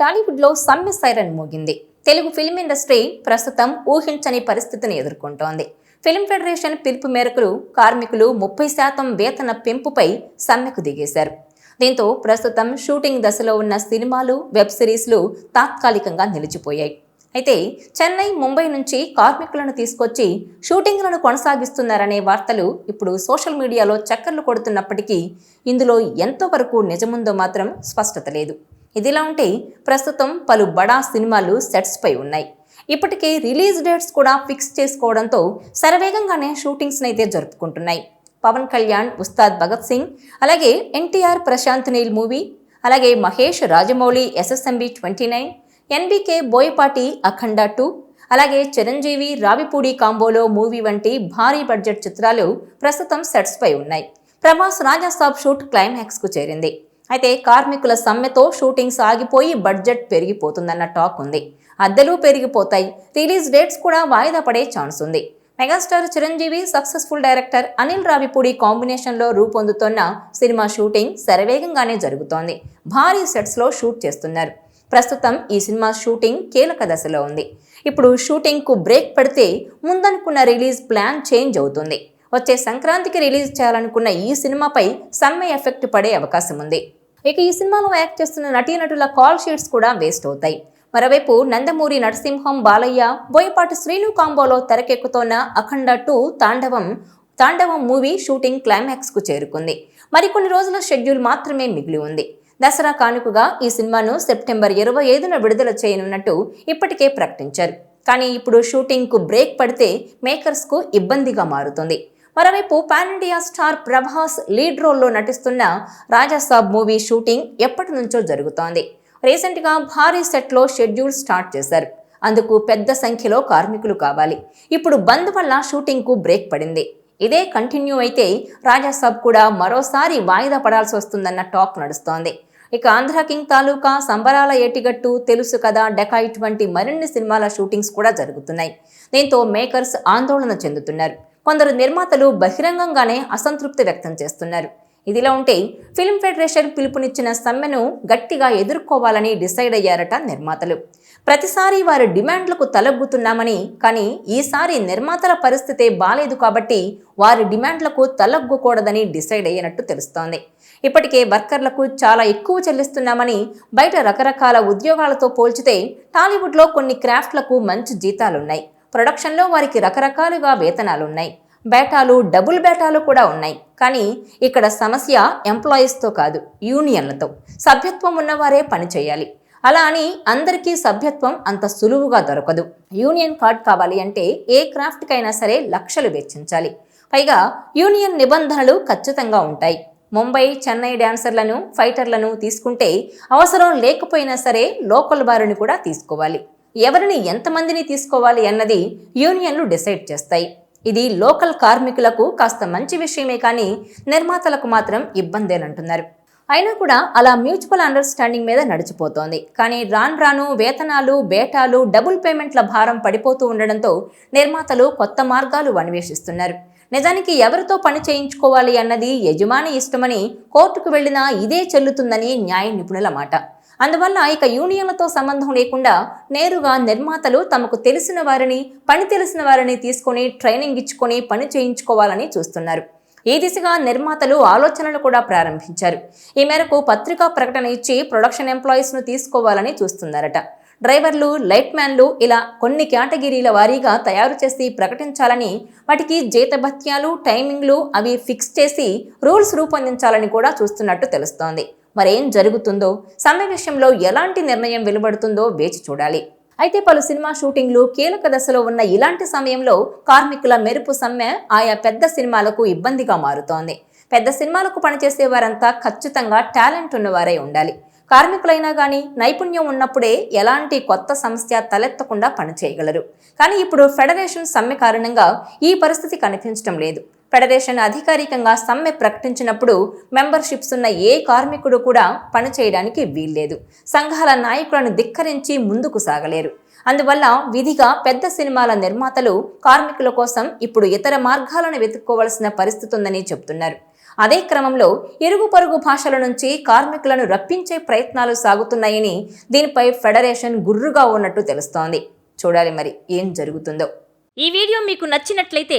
టాలీవుడ్లో సమ్మె సైరన్ మోగింది. తెలుగు ఫిల్మ్ ఇండస్ట్రీ ప్రస్తుతం ఊహించని పరిస్థితిని ఎదుర్కొంటోంది. ఫిల్మ్ ఫెడరేషన్ పిలుపు మేరకు కార్మికులు ముప్పై శాతం వేతన పెంపుపై సమ్మెకు దిగేశారు. దీంతో ప్రస్తుతం షూటింగ్ దశలో ఉన్న సినిమాలు వెబ్ సిరీస్లు తాత్కాలికంగా నిలిచిపోయాయి. అయితే చెన్నై ముంబై నుంచి కార్మికులను తీసుకొచ్చి షూటింగ్లను కొనసాగిస్తున్నారనే వార్తలు ఇప్పుడు సోషల్ మీడియాలో చక్కర్లు కొడుతున్నప్పటికీ ఇందులో ఎంతవరకు నిజముందో మాత్రం స్పష్టత లేదు. ఇదిలా ఉంటే ప్రస్తుతం పలు బడా సినిమాలు సెట్స్పై ఉన్నాయి. ఇప్పటికే రిలీజ్ డేట్స్ కూడా ఫిక్స్ చేసుకోవడంతో శరవేగంగానే షూటింగ్స్ని అయితే జరుపుకుంటున్నాయి. పవన్ కళ్యాణ్ ఉస్తాద్ భగత్ సింగ్ అలాగే ఎన్టీఆర్ ప్రశాంత్ నీల్ మూవీ అలాగే Mahesh Rajamouli SSMB twenty nine NBK Boyapati Akhanda two అలాగే చిరంజీవి రావిపూడి కాంబోలో మూవీ వంటి భారీ బడ్జెట్ చిత్రాలు ప్రస్తుతం సెట్స్పై ఉన్నాయి. ప్రభాస్ రాజాసాబ్ షూట్ క్లైమాక్స్కు చేరింది. అయితే కార్మికుల సమ్మెతో షూటింగ్ సాగిపోయి బడ్జెట్ పెరిగిపోతుందన్న టాక్ ఉంది. అద్దెలు పెరిగిపోతాయి. రిలీజ్ డేట్స్ కూడా వాయిదా పడే ఛాన్స్ ఉంది. Megastar Chiranjeevi successful director Anil Ravipudi కాంబినేషన్లో రూపొందుతున్న సినిమా షూటింగ్ శరవేగంగానే జరుగుతోంది. భారీ సెట్స్లో షూట్ చేస్తున్నారు. ప్రస్తుతం ఈ సినిమా షూటింగ్ కీలక దశలో ఉంది. ఇప్పుడు షూటింగ్కు బ్రేక్ పడితే ముందనుకున్న రిలీజ్ ప్లాన్ చేంజ్ అవుతుంది. వచ్చే సంక్రాంతికి రిలీజ్ చేయాలనుకున్న ఈ సినిమాపై సమ్మె ఎఫెక్ట్ పడే అవకాశం ఉంది. ఇక ఈ సినిమాలో యాక్ట్ చేస్తున్న నటీనటుల కాల్ షీట్స్ కూడా వేస్ట్ అవుతాయి. మరోవైపు నందమూరి నరసింహం బాలయ్య బోయపాటి శ్రీను కాంబోలో తెరకెక్కుతోన్న Akhanda two Thandavam Thandavam movie shooting క్లైమాక్స్కు చేరుకుంది. మరికొన్ని రోజుల షెడ్యూల్ మాత్రమే మిగిలి ఉంది. దసరా కానుకగా ఈ సినిమాను సెప్టెంబర్ ఇరవై ఐదున విడుదల చేయనున్నట్టు ఇప్పటికే ప్రకటించారు. కానీ ఇప్పుడు షూటింగ్కు బ్రేక్ పడితే మేకర్స్కు ఇబ్బందిగా మారుతుంది. మరోవైపు pan India star Prabhas lead రోల్లో నటిస్తున్న రాజాసాబ్ మూవీ షూటింగ్ ఎప్పటి నుంచో జరుగుతోంది. రీసెంట్గా భారీ సెట్లో షెడ్యూల్ స్టార్ట్ చేశారు. అందుకు పెద్ద సంఖ్యలో కార్మికులు కావాలి. ఇప్పుడు బంద్ వల్ల షూటింగ్కు బ్రేక్ పడింది. ఇదే కంటిన్యూ అయితే రాజాసాబ్ కూడా మరోసారి వాయిదా పడాల్సి వస్తుందన్న టాక్ నడుస్తోంది. ఇక ఆంధ్ర కింగ్ తాలూకా సంబరాల ఏటిగట్టు తెలుసు కదా డెకాయిట్ వంటి మరిన్ని సినిమాల షూటింగ్స్ కూడా జరుగుతున్నాయి. దీంతో మేకర్స్ ఆందోళన చెందుతున్నారు. కొందరు నిర్మాతలు బహిరంగంగానే అసంతృప్తి వ్యక్తం చేస్తున్నారు. ఇదిలా ఉంటే ఫిల్మ్ ఫెడరేషన్ పిలుపునిచ్చిన సమ్మెను గట్టిగా ఎదుర్కోవాలని డిసైడ్ అయ్యారట నిర్మాతలు. ప్రతిసారి వారి డిమాండ్లకు తలగ్గుతున్నామని కానీ ఈసారి నిర్మాతల పరిస్థితే బాలేదు కాబట్టి వారి డిమాండ్లకు తలగ్గుకూడదని డిసైడ్ అయ్యినట్టు తెలుస్తోంది. ఇప్పటికే వర్కర్లకు చాలా ఎక్కువ చెల్లిస్తున్నామని బయట రకరకాల ఉద్యోగాలతో పోల్చితే టాలీవుడ్లో కొన్ని క్రాఫ్ట్లకు మంచి జీతాలున్నాయి. ప్రొడక్షన్లో వారికి రకరకాలుగా వేతనాలున్నాయి. బేటాలు డబుల్ బేటాలు కూడా ఉన్నాయి. కానీ ఇక్కడ సమస్య ఎంప్లాయీస్తో కాదు యూనియన్లతో. సభ్యత్వం ఉన్నవారే పని చేయాలి. అలా అని అందరికీ సభ్యత్వం అంత సులువుగా దొరకదు. యూనియన్ కార్డ్ కావాలి అంటే ఏ క్రాఫ్ట్కైనా సరే లక్షలు వెచ్చించాలి. పైగా యూనియన్ నిబంధనలు ఖచ్చితంగా ఉంటాయి. ముంబై చెన్నై డ్యాన్సర్లను ఫైటర్లను తీసుకుంటే అవసరం లేకపోయినా సరే లోకల్ వారిని కూడా తీసుకోవాలి. ఎవరిని ఎంతమందిని తీసుకోవాలి అన్నది యూనియన్లు డిసైడ్ చేస్తాయి. ఇది లోకల్ కార్మికులకు కాస్త మంచి విషయమే కానీ నిర్మాతలకు మాత్రం ఇబ్బందేనంటున్నారు. అయినా కూడా అలా మ్యూచువల్ అండర్స్టాండింగ్ మీద నడిచిపోతోంది. కానీ రాను రాను వేతనాలు బేటాలు డబుల్ పేమెంట్ల భారం పడిపోతూ ఉండడంతో నిర్మాతలు కొత్త మార్గాలు అన్వేషిస్తున్నారు. నిజానికి ఎవరితో పని చేయించుకోవాలి అన్నది యజమాని ఇష్టమని కోర్టుకు వెళ్ళినా ఇదే చెల్లుతుందని న్యాయ నిపుణుల మాట. అందువల్ల ఇక యూనియన్లతో సంబంధం లేకుండా నేరుగా నిర్మాతలు తమకు తెలిసిన వారిని పని తెలిసిన వారిని తీసుకొని ట్రైనింగ్ ఇచ్చుకొని పని చేయించుకోవాలని చూస్తున్నారు. ఈ దిశగా నిర్మాతలు ఆలోచనలు కూడా ప్రారంభించారు. ఈ మేరకు పత్రికా ప్రకటన ఇచ్చి ప్రొడక్షన్ ఎంప్లాయీస్ను తీసుకోవాలని చూస్తున్నారట. డ్రైవర్లు లైట్ మ్యాన్లు ఇలా కొన్ని కేటగిరీల వారీగా తయారు చేసి ప్రకటించాలని వాటికి జీతభత్యాలు టైమింగ్లు అవి ఫిక్స్ చేసి రూల్స్ రూపొందించాలని కూడా చూస్తున్నట్టు తెలుస్తోంది. మరేం జరుగుతుందో సమ్మె విషయంలో ఎలాంటి నిర్ణయం వెలువడుతుందో వేచి చూడాలి. అయితే పలు సినిమా షూటింగ్లు కీలక దశలో ఉన్న ఇలాంటి సమయంలో కార్మికుల మెరుపు సమ్మె ఆయా పెద్ద సినిమాలకు ఇబ్బందిగా మారుతోంది. పెద్ద సినిమాలకు పనిచేసే వారంతా ఖచ్చితంగా టాలెంట్ ఉన్నవారై ఉండాలి. కార్మికులైనా కానీ నైపుణ్యం ఉన్నప్పుడే ఎలాంటి కొత్త సమస్య తలెత్తకుండా పనిచేయగలరు. కానీ ఇప్పుడు ఫెడరేషన్ సమ్మె కారణంగా ఈ పరిస్థితి కనిపించడం లేదు. ఫెడరేషన్ అధికారికంగా సమ్మె ప్రకటించినప్పుడు మెంబర్షిప్స్ ఉన్న ఏ కార్మికుడు కూడా పనిచేయడానికి వీల్లేదు. సంఘాల నాయకులను ధిక్కరించి ముందుకు సాగలేరు. అందువల్ల విధిగా పెద్ద సినిమాల నిర్మాతలు కార్మికుల కోసం ఇప్పుడు ఇతర మార్గాలను వెతుక్కోవలసిన పరిస్థితి ఉందని చెబుతున్నారు అదే క్రమంలో ఇరుగు పొరుగు భాషల నుంచి కార్మికులను రప్పించే ప్రయత్నాలు సాగుతున్నాయని దీనిపై ఫెడరేషన్ గుర్రుగా ఉన్నట్టు తెలుస్తోంది. చూడాలి మరి ఏం జరుగుతుందో. ఈ వీడియో మీకు నచ్చినట్లయితే